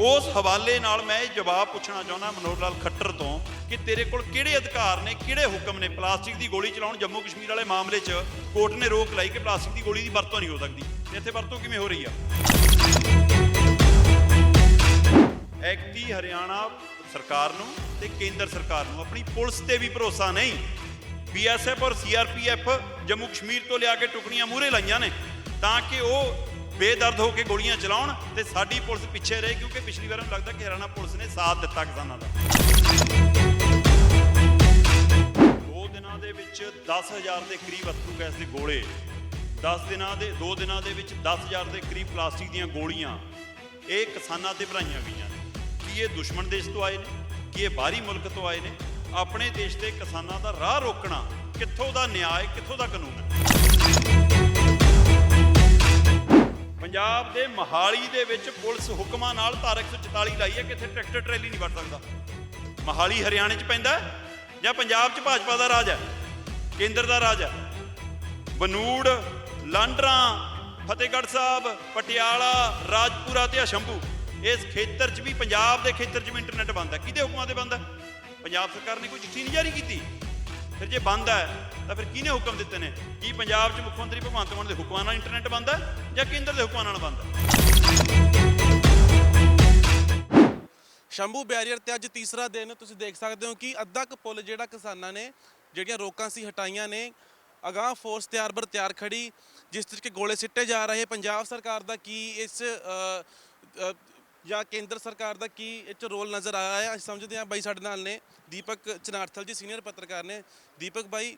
ਉਸ ਹਵਾਲੇ ਨਾਲ ਮੈਂ ਇਹ ਜਵਾਬ ਪੁੱਛਣਾ ਚਾਹੁੰਦਾ ਮਨੋਹਰ ਲਾਲ ਖੱਟਰ ਤੋਂ ਕਿ ਤੇਰੇ ਕੋਲ ਕਿਹੜੇ ਅਧਿਕਾਰ ਨੇ, ਕਿਹੜੇ ਹੁਕਮ ਨੇ ਪਲਾਸਟਿਕ ਦੀ ਗੋਲੀ ਚਲਾਉਣ ਜੰਮੂ ਕਸ਼ਮੀਰ ਵਾਲੇ ਮਾਮਲੇ 'ਚ? ਕੋਰਟ ਨੇ ਰੋਕ ਲਾਈ ਕਿ ਪਲਾਸਟਿਕ ਦੀ ਗੋਲੀ ਦੀ ਵਰਤੋਂ ਨਹੀਂ ਹੋ ਸਕਦੀ। ਤੇ ਇੱਥੇ ਵਰਤੋਂ ਕਿਵੇਂ ਹੋ ਰਹੀ ਆ? ਐਕਟੀ ਹਰਿਆਣਾ ਸਰਕਾਰ ਨੂੰ ਤੇ ਕੇਂਦਰ ਸਰਕਾਰ ਨੂੰ। ਆਪਣੀ ਪੁਲਿਸ ਤੇ ਵੀ ਭਰੋਸਾ ਨਹੀਂ। ਬੀਐਸਐਫ ਔਰ ਸੀਆਰਪੀਐਫ ਜੰਮੂ ਕਸ਼ਮੀਰ ਤੋਂ ਲਿਆ ਕੇ ਟੁਕੜੀਆਂ ਮੂਹਰੇ ਲਾਈਆਂ ਨੇ ਤਾਂ ਕਿ ਉਹ ਬੇਦਰਦ ਹੋ ਕੇ ਗੋਲੀਆਂ ਚਲਾਉਣ ਤੇ ਸਾਡੀ ਪੁਲਿਸ ਪਿੱਛੇ ਰਹੇ, ਕਿਉਂਕਿ ਪਿਛਲੀ ਵਾਰ ਨੂੰ ਲੱਗਦਾ ਕਿ ਹਰਿਆਣਾ ਪੁਲਿਸ ਨੇ ਸਾਥ ਦਿੱਤਾ ਕਿਸਾਨਾਂ ਦਾ। ਦੋ ਦਿਨਾਂ ਦੇ ਵਿੱਚ 10000 ਦੇ ਕਰੀਬ ਅਥਰੂ ਗੈਸ ਦੇ ਗੋਲੇ। 10 ਦਿਨਾਂ ਦੇ 2 ਦਿਨਾਂ ਦੇ ਵਿੱਚ 10000 ਦੇ ਕਰੀਬ ਪਲਾਸਟਿਕ ਦੀਆਂ ਗੋਲੀਆਂ। ਇਹ ਕਿਸਾਨਾਂ ਤੇ ਭਰਾਈਆਂ ਗਈਆਂ ਨੇ। ਕੀ ਇਹ ਦੁਸ਼ਮਣ ਦੇਸ਼ ਤੋਂ ਆਏ ਨੇ? ਕੀ ਇਹ ਬਾਹਰੀ ਮੁਲਕ ਤੋਂ ਆਏ ਨੇ? ਆਪਣੇ ਦੇਸ਼ ਦੇ ਕਿਸਾਨਾਂ ਦਾ ਰਾਹ ਰੋਕਣਾ ਕਿੱਥੋਂ ਦਾ ਨਿਆਂ ਹੈ, ਕਿੱਥੋਂ ਦਾ ਕਾਨੂੰਨ ਹੈ? ਪੰਜਾਬ ਦੇ ਮਹਾਲੀ ਦੇ ਵਿੱਚ ਪੁਲਿਸ ਹੁਕਮਾਂ ਨਾਲ ਧਾਰਾ 144 ਲਾਈ ਹੈ ਕਿ ਇੱਥੇ ਟਰੈਕਟਰ ਟਰੈਲੀ ਨਹੀਂ ਵੜ ਸਕਦਾ। ਮਹਾਲੀ ਹਰਿਆਣੇ 'ਚ ਪੈਂਦਾ ਜਾਂ ਪੰਜਾਬ 'ਚ ਭਾਜਪਾ ਦਾ ਰਾਜ ਹੈ, ਕੇਂਦਰ ਦਾ ਰਾਜ ਹੈ? ਬਨੂੜ, ਲਾਂਡਰਾਂ, ਫਤਿਹਗੜ੍ਹ ਸਾਹਿਬ, ਪਟਿਆਲਾ, ਰਾਜਪੁਰਾ ਤੇ ਅਸ਼ੰਭੂ, ਇਸ ਖੇਤਰ 'ਚ ਵੀ ਪੰਜਾਬ ਦੇ ਖੇਤਰ 'ਚ ਵੀ ਇੰਟਰਨੈਟ ਬੰਦ ਹੈ। ਕਿਹਦੇ ਹੁਕਮਾਂ ਤੇ ਬੰਦ ਹੈ? ਪੰਜਾਬ ਸਰਕਾਰ ਨੇ ਕੋਈ ਚਿੱਠੀ ਨਹੀਂ ਜਾਰੀ ਕੀਤੀ? ਫਿਰ ਜੇ ਬੰਦ ਹੈ, ਤਾਂ ਫਿਰ ਕਿਹਨੇ ਹੁਕਮ ਦਿੱਤੇ ਨੇ? ਕੀ ਪੰਜਾਬ 'ਚ ਮੁੱਖ ਮੰਤਰੀ ਭਗਵੰਤ ਮਾਨ ਦੇ ਹੁਕਮਾਂ ਨਾਲ ਇੰਟਰਨੈਟ ਬੰਦ ਹੈ ਜਾਂ ਕੇਂਦਰ ਦੇ ਹੁਕਮਾਂ ਨਾਲ ਬੰਦ ਹੈ? ਸ਼ੰਭੂ ਬੈਰੀਅਰ ਤੇ ਅੱਜ ਤੀਸਰਾ ਦਿਨ, ਤੁਸੀਂ ਦੇਖ ਸਕਦੇ ਹੋ ਕਿ ਅੱਧਾ ਕੁ ਪੁਲ ਜਿਹੜਾ ਕਿਸਾਨਾਂ ਨੇ ਜਿਹੜੀਆਂ ਰੋਕਾਂ ਸੀ ਹਟਾਈਆਂ ਨੇ, ਅਗਾਹ ਫੋਰਸ ਤਿਆਰ ਬਰ ਤਿਆਰ ਖੜੀ, ਜਿਸ ਤਰੀਕੇ ਗੋਲੇ ਸਿੱਟੇ ਜਾ ਰਹੇ, ਪੰਜਾਬ ਸਰਕਾਰ ਦਾ ਕੀ ਇਸ ਜਾਂ ਕੇਂਦਰ ਸਰਕਾਰ ਦਾ ਕੀ ਇਹ 'ਚ ਰੋਲ ਨਜ਼ਰ ਆਇਆ ਹੈ? ਅਸੀਂ ਸਮਝਦੇ ਹਾਂ ਬਾਈ ਸਾਡੇ ਨਾਲ ਨੇ ਦੀਪਕ ਚਨਾਰਥਲ ਜੀ ਸੀਨੀਅਰ ਪੱਤਰਕਾਰ ਨੇ। ਦੀਪਕ ਬਾਈ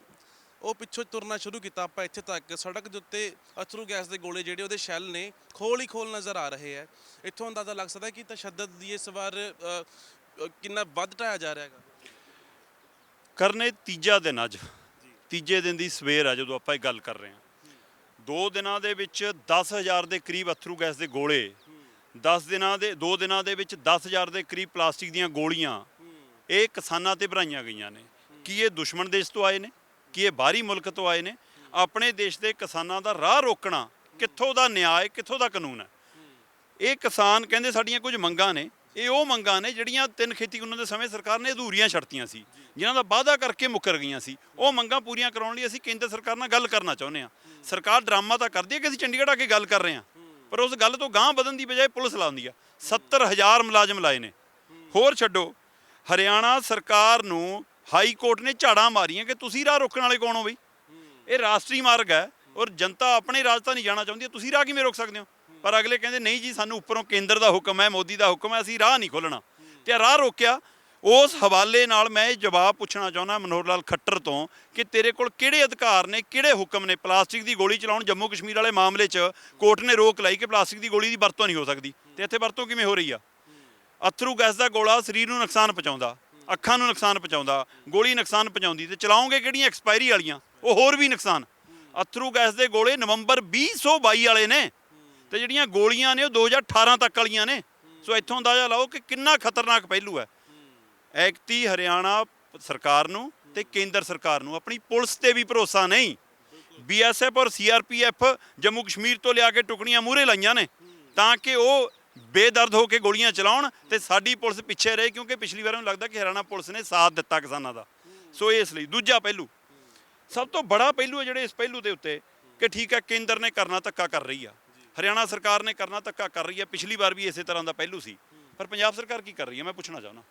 ਉਹ ਪਿੱਛੋਂ ਤੁਰਨਾ ਸ਼ੁਰੂ ਕੀਤਾ ਆਪਾਂ ਇੱਥੇ ਤੱਕ। ਸੜਕ ਦੇ ਉੱਤੇ ਅਥਰੂ ਗੈਸ ਦੇ ਗੋਲੇ ਜਿਹੜੇ ਉਹਦੇ ਸ਼ੈੱਲ ਨੇ ਖੋਲ ਹੀ ਖੋਲ ਨਜ਼ਰ ਆ ਰਹੇ ਹੈ। ਇੱਥੋਂ ਅੰਦਾਜ਼ਾ ਲੱਗ ਸਕਦਾ ਕਿ ਤਸ਼ੱਦਦ ਦੀ ਇਸ ਵਾਰ ਅ, ਅ, ਕਿੰਨਾ ਵੱਧ ਢਾਇਆ ਜਾ ਰਿਹਾ ਹੈਗਾ? ਕਰਨੇ ਤੀਜਾ ਦਿਨ ਅੱਜ। ਤੀਜੇ ਦਿਨ ਦੀ ਸਵੇਰ ਆ ਜਦੋਂ ਆਪਾਂ ਇਹ ਗੱਲ ਕਰ ਰਹੇ ਹਾਂ। ਦੋ ਦਿਨਾਂ ਦੇ ਵਿੱਚ 10000 ਦੇ ਕਰੀਬ ਅਥਰੂ ਗੈਸ ਦੇ ਗੋਲੇ 10 ਦਿਨਾਂ ਦੇ ਦੋ ਦਿਨਾਂ ਦੇ ਵਿੱਚ 10000 ਦੇ ਕਰੀਬ ਪਲਾਸਟਿਕ ਦੀਆਂ ਗੋਲੀਆਂ ਇਹ ਕਿਸਾਨਾਂ ਤੇ ਭਰਾਈਆਂ ਗਈਆਂ ਨੇ। ਕੀ ਇਹ ਦੁਸ਼ਮਣ ਦੇਸ਼ ਤੋਂ ਆਏ ਨੇ? ਕੀ ਇਹ ਬਾਹਰੀ ਮੁਲਕ ਤੋਂ ਆਏ ਨੇ? ਆਪਣੇ ਦੇਸ਼ ਦੇ ਕਿਸਾਨਾਂ ਦਾ ਰਾਹ ਰੋਕਣਾ ਕਿੱਥੋਂ ਦਾ ਨਿਆਂ ਹੈ ਕਿੱਥੋਂ ਦਾ ਕਾਨੂੰਨ ਹੈ? ਇਹ ਕਿਸਾਨ ਕਹਿੰਦੇ ਸਾਡੀਆਂ ਕੁਝ ਮੰਗਾਂ ਨੇ। ਇਹ ਉਹ ਮੰਗਾਂ ਨੇ ਜਿਹੜੀਆਂ ਤਿੰਨ ਖੇਤੀ ਕਾਨੂੰਨ ਦੇ ਸਮੇਂ ਸਰਕਾਰ ਨੇ ਅਧੂਰੀਆਂ ਛੱਡਤੀਆਂ ਸੀ ਜਿਨ੍ਹਾਂ ਦਾ ਵਾਅਦਾ ਕਰਕੇ ਮੁੱਕਰ ਗਈਆਂ ਸੀ। ਉਹ ਮੰਗਾਂ ਪੂਰੀਆਂ ਕਰਾਉਣ ਲਈ ਅਸੀਂ ਕੇਂਦਰ ਸਰਕਾਰ ਨਾਲ ਗੱਲ ਕਰਨਾ ਚਾਹੁੰਦੇ ਹਾਂ। ਸਰਕਾਰ ਡਰਾਮਾ ਤਾਂ ਕਰਦੀ ਹੈ ਕਿ ਅਸੀਂ ਚੰਡੀਗੜ੍ਹ ਆ ਕੇ ਗੱਲ ਕਰ ਰਹੇ ਹਾਂ। ਪਰ ਉਸ ਗੱਲ ਤੋਂ ਗਾਂਹ ਵਧਣ ਦੀ ਬਜਾਏ ਪੁਲਿਸ ਲਾਉਂਦੀ ਆ। 70000 ਮੁਲਾਜ਼ਮ ਲਾਏ ਨੇ। ਹੋਰ ਛੱਡੋ, ਹਰਿਆਣਾ ਸਰਕਾਰ ਨੂੰ ਹਾਈ ਕੋਰਟ ਨੇ ਝਾੜਾਂ ਮਾਰੀਆਂ ਕਿ ਤੁਸੀਂ ਰਾਹ ਰੋਕਣ ਵਾਲੇ ਕੌਣ ਹੋ ਬਈ? ਇਹ ਰਾਸ਼ਟਰੀ ਮਾਰਗ ਹੈ ਔਰ ਜਨਤਾ ਆਪਣੇ ਰਾਜਧਾਨੀ ਜਾਣਾ ਚਾਹੁੰਦੀ ਹੈ। ਤੁਸੀਂ ਰਾਹ ਕਿਵੇਂ ਰੋਕ ਸਕਦੇ ਹੋ? ਪਰ ਅਗਲੇ ਕਹਿੰਦੇ, ਨਹੀਂ ਜੀ, ਸਾਨੂੰ ਉੱਪਰੋਂ ਕੇਂਦਰ ਦਾ ਹੁਕਮ ਹੈ, ਮੋਦੀ ਦਾ ਹੁਕਮ ਹੈ, ਅਸੀਂ ਰਾਹ ਨਹੀਂ ਖੋਲਣਾ ਤੇ ਰਾਹ ਰੋਕਿਆ ਉਸ ਹਵਾਲੇ ਨਾਲ ਮੈਂ ਇਹ ਜਵਾਬ ਪੁੱਛਣਾ ਚਾਹੁੰਦਾ ਮਨੋਹਰ ਲਾਲ ਖੱਟਰ ਤੋਂ ਕਿ ਤੇਰੇ ਕੋਲ ਕਿਹੜੇ ਅਧਿਕਾਰ ਨੇ, ਕਿਹੜੇ ਹੁਕਮ ਨੇ ਪਲਾਸਟਿਕ ਦੀ ਗੋਲੀ ਚਲਾਉਣ? ਜੰਮੂ ਕਸ਼ਮੀਰ ਵਾਲੇ ਮਾਮਲੇ 'ਚ ਕੋਰਟ ਨੇ ਰੋਕ ਲਾਈ ਕਿ ਪਲਾਸਟਿਕ ਦੀ ਗੋਲੀ ਦੀ ਵਰਤੋਂ ਨਹੀਂ ਹੋ ਸਕਦੀ। ਤੇ ਇੱਥੇ ਵਰਤੋਂ ਕਿਵੇਂ ਹੋ ਰਹੀ ਆ? ਅਥਰੂ ਗੈਸ ਦਾ ਗੋਲਾ ਸਰੀਰ ਨੂੰ ਨੁਕਸਾਨ ਪਹੁੰਚਾਉਂਦਾ, ਅੱਖਾਂ ਨੂੰ ਨੁਕਸਾਨ ਪਹੁੰਚਾਉਂਦਾ, ਗੋਲੀ ਨੁਕਸਾਨ ਪਹੁੰਚਾਉਂਦੀ ਤੇ ਚਲਾਉਂਗੇ ਕਿਹੜੀਆਂ ਐਕਸਪਾਇਰੀ ਵਾਲੀਆਂ? ਉਹ ਹੋਰ ਵੀ ਨੁਕਸਾਨ। ਅਥਰੂ ਗੈਸ ਦੇ ਗੋਲੇ ਨਵੰਬਰ 2022 ਵਾਲੇ ਨੇ ਤੇ ਜਿਹੜੀਆਂ ਗੋਲੀਆਂ ਨੇ ਉਹ 2018 ਤੱਕ ਵਾਲੀਆਂ ਨੇ। ਸੋ ਇੱਥੋਂ ਅੰਦਾਜ਼ਾ ਲਾਓ ਕਿ ਕਿੰਨਾ ਖਤਰਨਾਕ ਪਹਿਲੂ ਹੈ। ਐਕਤੀ ਹਰਿਆਣਾ ਸਰਕਾਰ ਨੂੰ ਤੇ ਕੇਂਦਰ ਸਰਕਾਰ ਨੂੰ। ਆਪਣੀ ਪੁਲਿਸ ਤੇ ਵੀ ਭਰੋਸਾ ਨਹੀਂ। ਬੀਐਸਐਫ ਔਰ ਸੀਆਰਪੀਐਫ ਜੰਮੂ ਕਸ਼ਮੀਰ ਤੋਂ ਲਿਆ ਕੇ ਟੁਕੜੀਆਂ ਮੂਹਰੇ ਲਾਈਆਂ ਨੇ ਤਾਂ ਕਿ ਉਹ ਬੇਦਰਦ ਹੋ ਕੇ ਗੋਲੀਆਂ ਚਲਾਉਣ ਤੇ ਸਾਡੀ ਪੁਲਿਸ ਪਿੱਛੇ ਰਹੇ ਕਿਉਂਕਿ ਪਿਛਲੀ ਵਾਰ ਮੈਨੂੰ ਲੱਗਦਾ ਕਿ ਹਰਿਆਣਾ ਪੁਲਿਸ ਨੇ ਸਾਥ ਦਿੱਤਾ ਕਿਸਾਨਾਂ ਦਾ। ਸੋ ਇਸ ਲਈ ਦੂਜਾ ਪਹਿਲੂ। ਸਭ ਤੋਂ ਬੜਾ ਪਹਿਲੂ ਹੈ ਜਿਹੜੇ ਇਸ ਪਹਿਲੂ ਦੇ ਉੱਤੇ ਕਿ ਠੀਕ ਹੈ, ਕੇਂਦਰ ਨੇ ਕਰਨਾ ਧੱਕਾ ਕਰ ਰਹੀ ਆ। ਹਰਿਆਣਾ ਸਰਕਾਰ ਨੇ ਕਰਨਾ ਧੱਕਾ ਕਰ ਰਹੀ ਹੈ ਪਿਛਲੀ ਵਾਰ ਵੀ ਇਸੇ ਤਰ੍ਹਾਂ ਦਾ ਪਹਿਲੂ ਸੀ। ਪਰ ਪੰਜਾਬ ਸਰਕਾਰ ਕੀ ਕਰ ਰਹੀ ਹੈ ਮੈਂ ਪੁੱਛਣਾ ਚਾਹੁੰਦਾ।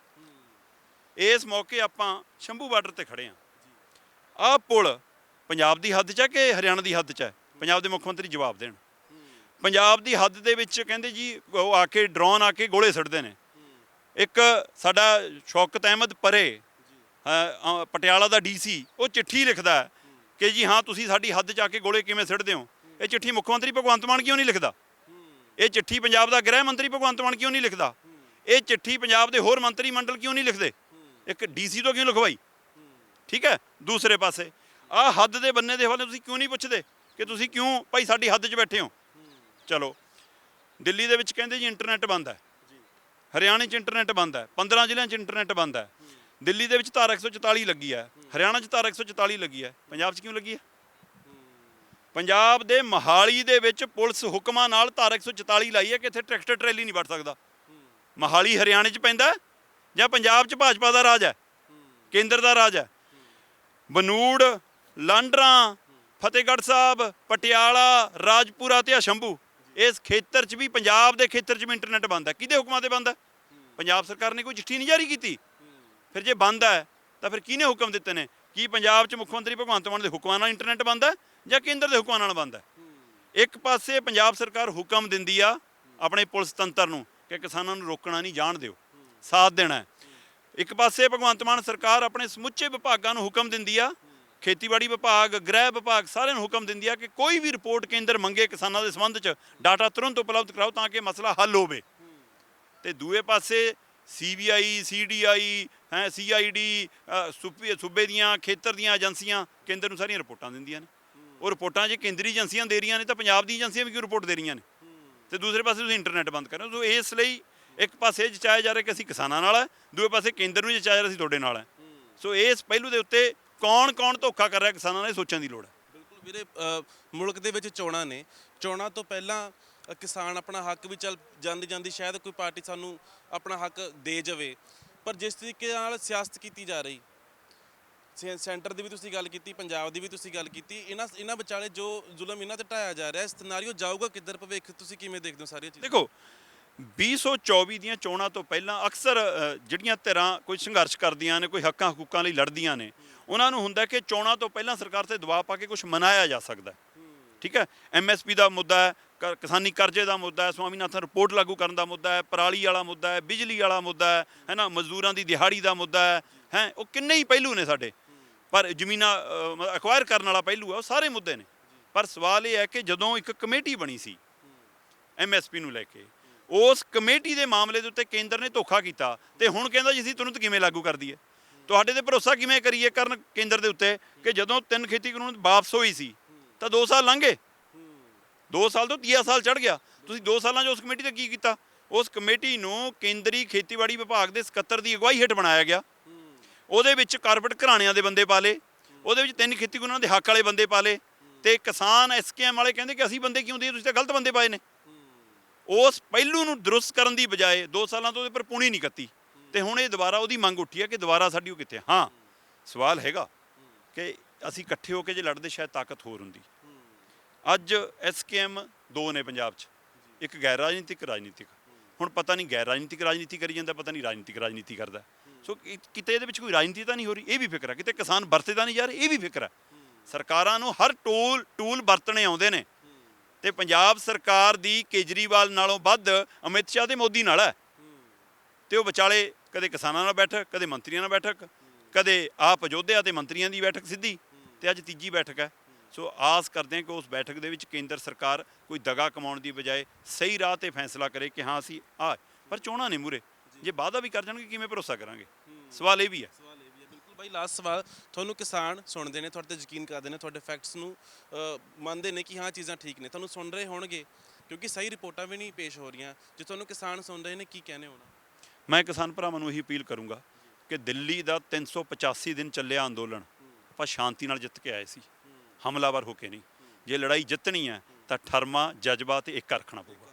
ਇਸ ਮੌਕੇ ਆਪਾਂ ਸ਼ੰਭੂ ਬਾਰਡਰ ਤੇ ਖੜੇ ਆ ਆਹ ਪੁਲ ਪੰਜਾਬ ਦੀ ਹੱਦ 'ਚ ਹੈ ਕਿ ਹਰਿਆਣਾ ਦੀ ਹੱਦ 'ਚ ਹੈ ਪੰਜਾਬ ਦੇ ਮੁੱਖ ਮੰਤਰੀ ਜਵਾਬ ਦੇਣ। ਪੰਜਾਬ ਦੀ ਹੱਦ ਦੇ ਵਿੱਚ ਕਹਿੰਦੇ ਜੀ, ਉਹ ਆ ਕੇ ਡਰੋਨ ਆ ਕੇ ਗੋਲੇ ਸਿੱਟਦੇ ਨੇ। ਇੱਕ ਸਾਡਾ ਸ਼ੌਕਤ ਅਹਿਮਦ ਪਰੇ ਪਟਿਆਲਾ ਦਾ ਡੀਸੀ ਉਹ ਚਿੱਠੀ ਲਿਖਦਾ ਕਿ ਜੀ ਹਾਂ, ਤੁਸੀਂ ਸਾਡੀ ਹੱਦ 'ਚ ਆ ਕੇ ਗੋਲੇ ਕਿਵੇਂ ਸਿੱਟਦੇ ਹੋ? ਇਹ ਚਿੱਠੀ ਮੁੱਖ ਮੰਤਰੀ ਭਗਵੰਤ ਮਾਨ ਕਿਉਂ ਨਹੀਂ ਲਿਖਦਾ? ਇਹ ਚਿੱਠੀ ਪੰਜਾਬ ਦਾ ਗ੍ਰਹਿ ਮੰਤਰੀ ਭਗਵੰਤ ਮਾਨ ਕਿਉਂ ਨਹੀਂ ਲਿਖਦਾ? ਇਹ ਚਿੱਠੀ ਪੰਜਾਬ ਦੇ ਹੋਰ ਮੰਤਰੀ ਮੰਡਲ ਕਿਉਂ ਨਹੀਂ ਲਿਖਦੇ? ਇੱਕ ਡੀਸੀ ਤੋਂ ਕਿਉਂ ਲਿਖਵਾਈ? ਠੀਕ ਹੈ? ਦੂਸਰੇ ਪਾਸੇ। ਆਹ ਹੱਦ ਦੇ ਬੰਨੇ ਦੇ ਹਵਾਲੇ ਤੁਸੀਂ ਕਿਉਂ ਨਹੀਂ ਪੁੱਛਦੇ ਕਿ ਤੁਸੀਂ ਕਿਉਂ ਭਾਈ ਸਾਡੀ ਹੱਦ 'ਚ ਬੈਠੇ ਹੋ? ਚਲੋ। ਦਿੱਲੀ ਦੇ ਵਿੱਚ ਕਹਿੰਦੇ ਜੀ ਇੰਟਰਨੈਟ ਬੰਦ ਹੈ। ਹਰਿਆਣੇ 'ਚ ਇੰਟਰਨੈਟ ਬੰਦ ਹੈ। 15 ਜ਼ਿਲ੍ਹਿਆਂ 'ਚ ਇੰਟਰਨੈਟ ਬੰਦ ਹੈ। ਦਿੱਲੀ ਦੇ ਵਿੱਚ ਧਾਰਾ 144 ਲੱਗੀ ਹੈ। ਹਰਿਆਣਾ 'ਚ ਧਾਰਾ 144 ਲੱਗੀ ਹੈ। ਪੰਜਾਬ 'ਚ ਕਿਉਂ ਲੱਗੀ ਹੈ? ਪੰਜਾਬ ਦੇ ਮਹਾਲੀ ਦੇ ਵਿੱਚ ਪੁਲਿਸ ਹੁਕਮਾਂ ਨਾਲ ਧਾਰਾ 144 ਲਾਈ ਹੈ ਕਿ ਇੱਥੇ ਟਰੈਕਟਰ ਟਰੈਲੀ ਨਹੀਂ ਵੜ ਸਕਦਾ। ਮਹਾਲੀ ਹਰਿਆਣੇ 'ਚ ਪੈਂਦਾ ਜਾਂ ਪੰਜਾਬ 'ਚ ਭਾਜਪਾ ਦਾ ਰਾਜ ਹੈ, ਕੇਂਦਰ ਦਾ ਰਾਜ ਹੈ। ਬਨੂੜ, ਲਾਂਡਰਾਂ, ਫਤਿਹਗੜ੍ਹ ਸਾਹਿਬ, ਪਟਿਆਲਾ, ਰਾਜਪੁਰਾ ਤੇ ਅਸ਼ੰਭੂ, ਇਸ ਖੇਤਰ 'ਚ ਵੀ ਪੰਜਾਬ ਦੇ ਖੇਤਰ 'ਚ ਵੀ ਇੰਟਰਨੈਟ ਬੰਦ ਹੈ। ਕਿਹਦੇ ਹੁਕਮਾਂ ਤੇ ਬੰਦ ਹੈ? ਪੰਜਾਬ ਸਰਕਾਰ ਨੇ ਕੋਈ ਚਿੱਠੀ ਨਹੀਂ ਜਾਰੀ ਕੀਤੀ। ਫਿਰ ਜੇ ਬੰਦ ਹੈ, ਤਾਂ ਫਿਰ ਕਿਹਨੇ ਹੁਕਮ ਦਿੱਤੇ ਨੇ? ਕੀ ਪੰਜਾਬ 'ਚ ਮੁੱਖ ਮੰਤਰੀ ਭਗਵੰਤ ਮਾਨ ਦੇ ਹੁਕਮਾਂ ਨਾਲ ਇੰਟਰਨੈਟ ਬੰਦ ਹੈ ਜਾਂ ਕੇਂਦਰ ਦੇ ਹੁਕਮਾਂ ਨਾਲ ਬੰਦ ਹੈ? ਇੱਕ ਪਾਸੇ ਪੰਜਾਬ ਸਰਕਾਰ ਹੁਕਮ ਦਿੰਦੀ ਆ, ਆਪਣੇ ਪੁਲਿਸ ਤੰਤਰ ਨੂੰ, ਕਿ ਕਿਸਾਨਾਂ ਨੂੰ ਰੋਕਣਾ ਨਹੀਂ, ਜਾਣ ਦਿਓ। ਸਾਥ ਦੇਣਾ ਇੱਕ ਪਾਸੇ ਭਗਵੰਤ ਮਾਨ ਸਰਕਾਰ ਆਪਣੇ ਸਮੁੱਚੇ ਵਿਭਾਗਾਂ ਨੂੰ ਹੁਕਮ ਦਿੰਦੀ ਆ, ਖੇਤੀਬਾੜੀ ਵਿਭਾਗ, ਗ੍ਰਹਿ ਵਿਭਾਗ ਸਾਰਿਆਂ ਨੂੰ ਹੁਕਮ ਦਿੰਦੀ ਆ ਕਿ ਕੋਈ ਵੀ ਰਿਪੋਰਟ ਕੇਂਦਰ ਮੰਗੇ ਕਿਸਾਨਾਂ ਦੇ ਸੰਬੰਧ 'ਚ, ਡਾਟਾ ਤੁਰੰਤ ਉਪਲਬਧ ਕਰਾਓ ਤਾਂ ਕਿ ਮਸਲਾ ਹੱਲ ਹੋਵੇ। ਤੇ ਦੂਏ ਪਾਸੇ ਸੀਬੀਆਈ, ਸੀਡੀਆਈ, ਹੈ, ਸੀਆਈਡੀ ਸੂਬੇ ਸੂਬੇ ਦੀਆਂ, ਖੇਤਰ ਦੀਆਂ ਏਜੰਸੀਆਂ ਕੇਂਦਰ ਨੂੰ ਸਾਰੀਆਂ ਰਿਪੋਰਟਾਂ ਦਿੰਦੀਆਂ ਨੇ। ਉਹ ਰਿਪੋਰਟਾਂ ਜੇ ਕੇਂਦਰੀ ਏਜੰਸੀਆਂ ਦੇ ਰਹੀਆਂ ਨੇ ਤਾਂ ਪੰਜਾਬ ਦੀ ਏਜੰਸੀਆਂ ਵੀ ਕਿਉਂ ਰਿਪੋਰਟ ਦੇ ਰਹੀਆਂ ਨੇ? ਤੇ ਦੂਸਰੇ ਪਾਸੇ ਤੁਸੀਂ ਇੰਟਰਨੈਟ ਬੰਦ ਕਰ ਰਹੇ ਹੋ ਸੋ ਇਸ ਲਈ ਇੱਕ ਪਾਸੇ ਜਚਾਇਆ ਜਾ ਰਿਹਾ ਕਿ ਅਸੀਂ ਕਿਸਾਨਾਂ ਨਾਲ ਹੈ ਦੂਏ ਪਾਸੇ ਕੇਂਦਰ ਨੂੰ ਜਚਾਇਆ ਜਾ ਰਿਹਾ ਅਸੀਂ ਤੁਹਾਡੇ ਨਾਲ ਹੈ ਸੋ ਇਸ ਪਹਿਲੂ ਦੇ ਉੱਤੇ ਕੌਣ ਕੌਣ ਧੋਖਾ ਕਰ ਰਿਹਾ ਕਿਸਾਨਾਂ ਇਹ ਸੋਚਣ ਦੀ ਲੋੜ ਹੈ? ਬਿਲਕੁਲ ਵੀਰੇ ਮੁਲਕ ਦੇ ਵਿੱਚ ਚੋਣਾਂ ਨੇ। ਚੋਣਾਂ ਤੋਂ ਪਹਿਲਾਂ ਕਿਸਾਨ ਆਪਣਾ ਹੱਕ ਵੀ ਚੱਲ ਜਾਂਦੀ ਜਾਂਦੀ ਸ਼ਾਇਦ ਕੋਈ ਪਾਰਟੀ ਸਾਨੂੰ ਆਪਣਾ ਹੱਕ ਦੇ ਜਾਵੇ। ਪਰ ਜਿਸ ਤਰੀਕੇ ਨਾਲ ਸਿਆਸਤ ਕੀਤੀ ਜਾ ਰਹੀ ਸੈ- ਸੈਂਟਰ ਦੀ ਵੀ ਤੁਸੀਂ ਗੱਲ ਕੀਤੀ ਪੰਜਾਬ ਦੀ ਵੀ ਤੁਸੀਂ ਗੱਲ ਕੀਤੀ ਇਹਨਾਂ ਇਹਨਾਂ ਵਿਚਾਲੇ ਜੋ ਜ਼ੁਲਮ ਇਹਨਾਂ ਤੇ ਢਾਇਆ ਜਾ ਰਿਹਾ ਸਿਨੈਰੀਓ ਜਾਊਗਾ ਕਿੱਧਰ ਭਵਿੱਖ? ਤੁਸੀਂ ਕਿਵੇਂ ਦੇਖਦੇ ਹੋ ਸਾਰੀਆਂ ਚੀਜ਼ਾਂ? ਦੇਖੋ 2024 ਦੀਆਂ ਚੋਣਾਂ ਤੋਂ ਪਹਿਲਾਂ ਅਕਸਰ ਜਿਹੜੀਆਂ ਧਿਰਾਂ ਕੋਈ ਸੰਘਰਸ਼ ਕਰਦੀਆਂ ਨੇ, ਕੋਈ ਹੱਕਾਂ ਹਕੂਕਾਂ ਲਈ ਲੜਦੀਆਂ ਨੇ, ਉਹਨਾਂ ਨੂੰ ਹੁੰਦਾ ਕਿ ਚੋਣਾਂ ਤੋਂ ਪਹਿਲਾਂ ਸਰਕਾਰ ਤੇ ਦਬਾਅ ਪਾ ਕੇ ਕੁਝ ਮਨਾਇਆ ਜਾ ਸਕਦਾ ਹੈ। ਠੀਕ ਹੈ? ਐਮਐਸਪੀ ਦਾ ਮੁੱਦਾ ਹੈ, ਕ- ਕਿਸਾਨੀ ਕਰਜ਼ੇ ਦਾ ਮੁੱਦਾ ਹੈ, ਸਵਾਮੀਨਾਥਨ ਰਿਪੋਰਟ ਲਾਗੂ ਕਰਨ ਦਾ ਮੁੱਦਾ ਹੈ, ਪਰਾਲੀ ਵਾਲਾ ਮੁੱਦਾ ਹੈ, ਬਿਜਲੀ ਵਾਲਾ ਮੁੱਦਾ ਹੈ ਹੈ ਨਾ, ਮਜ਼ਦੂਰਾਂ ਦੀ ਦਿਹਾੜੀ ਦਾ ਮੁੱਦਾ ਹੈ ਹੈ, ਉਹ ਕਿੰਨੇ ਹੀ ਪਹਿਲੂ ਨੇ ਸਾਡੇ। ਪਰ ਜ਼ਮੀਨਾਂ ਅਕਵਾਇਰ ਕਰਨ ਵਾਲਾ ਪਹਿਲੂ ਹੈ, ਉਹ ਸਾਰੇ ਮੁੱਦੇ ਨੇ। ਪਰ ਸਵਾਲ ਇਹ ਹੈ ਕਿ ਜਦੋਂ ਇੱਕ ਕਮੇਟੀ ਬਣੀ ਸੀ ਐਮਐਸਪੀ ਨੂੰ ਲੈ ਕੇ ਉਸ ਕਮੇਟੀ ਦੇ ਮਾਮਲੇ ਦੇ ਉੱਤੇ ਕੇਂਦਰ ਨੇ ਧੋਖਾ ਕੀਤਾ ਤੇ ਹੁਣ ਕਹਿੰਦਾ ਜੀ ਅਸੀਂ ਤੁਰੰਤ ਕਿਵੇਂ ਲਾਗੂ ਕਰ ਦਈਏ ਤੁਹਾਡੇ ਤੇ ਭਰੋਸਾ ਕਿਵੇਂ ਕਰੀਏ ਕਰਨ ਕੇਂਦਰ ਦੇ ਉੱਤੇ ਕਿ ਜਦੋਂ ਤਿੰਨ ਖੇਤੀ ਕਾਨੂੰਨ ਵਾਪਸ ਹੋਈ ਸੀ, ਤਾਂ 2 ਸਾਲ ਲੰਘੇ 2 ਸਾਲ ਤੋਂ ਤੀਆ ਸਾਲ ਚੜ ਗਿਆ। ਤੁਸੀਂ 2 ਸਾਲਾਂ 'ਚ ਉਸ ਕਮੇਟੀ ਤੇ ਕੀ ਕੀਤਾ? ਉਸ ਕਮੇਟੀ ਨੂੰ ਕੇਂਦਰੀ ਖੇਤੀਬਾੜੀ ਵਿਭਾਗ ਦੇ ਸਕੱਤਰ ਦੀ ਅਗਵਾਈ ਹੇਠ ਬਣਾਇਆ ਗਿਆ। ਉਹਦੇ ਵਿੱਚ ਕਾਰਪੋਰੇਟ ਘਰਾਣਿਆਂ ਦੇ ਬੰਦੇ ਪਾ ਲਏ ਉਹਦੇ ਵਿੱਚ ਤਿੰਨ ਖੇਤੀ ਕਾਨੂੰਨਾਂ ਦੇ ਹੱਕ ਵਾਲੇ ਬੰਦੇ ਪਾ ਲਏ ਤੇ ਕਿਸਾਨ ਐਸਕੇਐਮ ਵਾਲੇ ਕਹਿੰਦੇ ਕਿ ਅਸੀਂ ਬੰਦੇ ਕਿਉਂ ਦੇ ਤੁਸੀਂ ਤਾਂ ਗਲਤ ਬੰਦੇ ਪਾਏ ਨੇ। ਉਸ ਪਹਿਲੂ ਨੂੰ ਦਰੁਸਤ ਕਰਨ ਦੀ ਬਜਾਏ 2 ਸਾਲਾਂ ਤੋਂ ਉਹਦੇ ਪਰ ਪੁਣੀ ਨਹੀਂ ਕੱਤੀ। ਤੇ ਹੁਣ ਇਹ ਦੁਬਾਰਾ ਉਹਦੀ ਮੰਗ ਉੱਠੀ ਹੈ ਕਿ ਦੁਬਾਰਾ ਸਾਡੀ ਉਹ ਕਿੱਥੇ ਹਾਂ, ਸਵਾਲ ਹੈਗਾ ਕਿ ਅਸੀਂ ਇਕੱਠੇ ਹੋ ਕੇ ਜੇ ਲੜਦੇ ਸ਼ਾਇਦ ਤਾਕਤ ਹੋਰ ਹੁੰਦੀ। ਅੱਜ ਐਸਕੇਐਮ ਦੋ ਨੇ ਪੰਜਾਬ 'ਚ। ਇੱਕ ਗੈਰ ਰਾਜਨੀਤਿਕ ਰਾਜਨੀਤਿਕ। ਹੁਣ ਪਤਾ ਨਹੀਂ ਗੈਰ ਰਾਜਨੀਤਿਕ ਰਾਜਨੀਤੀ ਕਰੀ ਜਾਂਦਾ, ਪਤਾ ਨਹੀਂ ਰਾਜਨੀਤਿਕ ਰਾਜਨੀਤੀ ਕਰਦਾ। ਸੋ ਕਿਤੇ ਇਹਦੇ ਵਿੱਚ ਕੋਈ ਰਾਜਨੀਤੀ ਤਾਂ ਨਹੀਂ ਹੋ ਰਹੀ, ਇਹ ਵੀ ਫਿਕਰ ਹੈ ਕਿਤੇ ਕਿਸਾਨ ਵਰਤੇ ਤਾਂ ਨਹੀਂ ਯਾਰ ਇਹ ਵੀ ਫਿਕਰ ਹੈ ਸਰਕਾਰਾਂ ਨੂੰ ਹਰ ਟੂਲ ਟੂਲ ਵਰਤਣੇ ਆਉਂਦੇ ਨੇ। ਤੇ ਪੰਜਾਬ ਸਰਕਾਰ ਦੀ ਕੇਜਰੀਵਾਲ ਨਾਲੋਂ ਵੱਧ ਅਮਿਤ ਸ਼ਾਹ ਤੇ ਮੋਦੀ ਨਾਲ ਹੈ। ਤੇ ਉਹ ਵਿਚਾਲੇ ਕਦੇ ਕਿਸਾਨਾਂ ਨਾਲ ਬੈਠਕ, ਕਦੇ ਮੰਤਰੀਆਂ ਨਾਲ ਬੈਠਕ, ਕਦੇ ਆਪ ਅਯੋਧਿਆ ਤੇ ਮੰਤਰੀਆਂ ਦੀ ਬੈਠਕ ਸਿੱਧੀ ਤੇ ਅੱਜ ਤੀਜੀ ਬੈਠਕ ਹੈ। ਸੋ ਆਸ ਕਰਦੇ ਹਾਂ ਕਿ ਉਸ ਬੈਠਕ ਦੇ ਵਿੱਚ ਕੇਂਦਰ ਸਰਕਾਰ ਕੋਈ ਦਗਾ ਕਮਾਉਣ ਦੀ ਬਜਾਏ ਸਹੀ ਰਾਹ ਤੇ ਫੈਸਲਾ ਕਰੇ ਕਿ ਹਾਂ ਅਸੀਂ ਆ ਪਰ ਚੋਣਾਂ ਨਹੀਂ ਮੂਰੇ ਜੇ ਵਾਅਦਾ ਵੀ ਕਰ ਜਾਣਗੇ, ਕਿਵੇਂ ਭਰੋਸਾ ਕਰਾਂਗੇ? ਸਵਾਲ ਇਹ ਵੀ ਹੈ। ਬਾਈ ਲਾਸਟ ਸਵਾਲ ਤੁਹਾਨੂੰ ਕਿਸਾਨ ਸੁਣਦੇ ਨੇ ਤੁਹਾਡੇ ਤੇ ਯਕੀਨ ਕਰਦੇ ਨੇ ਤੁਹਾਡੇ ਫੈਕਟਸ ਨੂੰ ਅ, ਮੰਨਦੇ ਨੇ ਕਿ ਹਾਂ ਚੀਜ਼ਾਂ ਠੀਕ ਨੇ। ਤੁਹਾਨੂੰ ਸੁਣ ਰਹੇ ਹੋਣਗੇ ਕਿਉਂਕਿ ਸਹੀ ਰਿਪੋਰਟਾਂ ਵੀ ਨਹੀਂ ਪੇਸ਼ ਹੋ ਰਹੀਆਂ। ਜੇ ਤੁਹਾਨੂੰ ਕਿਸਾਨ ਸੁਣ ਰਹੇ ਨੇ ਕੀ ਕਹਿੰਦੇ ਹੋਣਾ? ਮੈਂ ਕਿਸਾਨ ਭਰਾਵਾਂ ਨੂੰ ਇਹੀ ਅਪੀਲ ਕਰੂੰਗਾ ਕਿ ਦਿੱਲੀ ਦਾ 385 ਦਿਨ ਚੱਲਿਆ ਅੰਦੋਲਨ ਆਪਾਂ ਸ਼ਾਂਤੀ ਨਾਲ ਜਿੱਤ ਕੇ ਆਏ ਸੀ। ਹਮਲਾਵਰ ਹੋ ਕੇ ਨਹੀਂ। ਜੇ ਲੜਾਈ ਜਿੱਤਣੀ ਹੈ ਤਾਂ ਠਰਮਾ ਜਜ਼ਬਾ ਤੇ ਇੱਕ ਰੱਖਣਾ ਪਊਗਾ।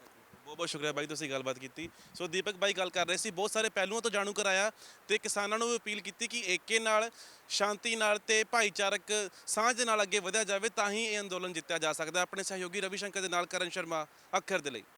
ਬਹੁਤ ਬਹੁਤ ਸ਼ੁਕਰੀਆ ਬਾਈ ਤੁਸੀਂ ਗੱਲਬਾਤ ਕੀਤੀ। ਸੋ ਦੀਪਕ ਬਾਈ ਗੱਲ ਕਰ ਰਹੇ ਸੀ, ਬਹੁਤ ਸਾਰੇ ਪਹਿਲੂਆਂ ਤੋਂ ਜਾਣੂ ਕਰਾਇਆ ਤੇ ਕਿਸਾਨਾਂ ਨੂੰ ਵੀ ਅਪੀਲ ਕੀਤੀ ਕਿ ਏਕੇ ਨਾਲ, ਸ਼ਾਂਤੀ ਨਾਲ ਤੇ ਭਾਈਚਾਰਕ ਸਾਂਝ ਨਾਲ ਅੱਗੇ ਵਧਿਆ ਜਾਵੇ ਤਾਂ ਹੀ ਇਹ ਅੰਦੋਲਨ ਜਿੱਤਿਆ ਜਾ ਸਕਦਾ। ਆਪਣੇ ਸਹਿਯੋਗੀ ਰਵੀ ਸ਼ੰਕਰ ਦੇ ਨਾਲ ਕਰਨ ਸ਼ਰਮਾ, ਅੱਖਰ ਦੇ ਲਈ।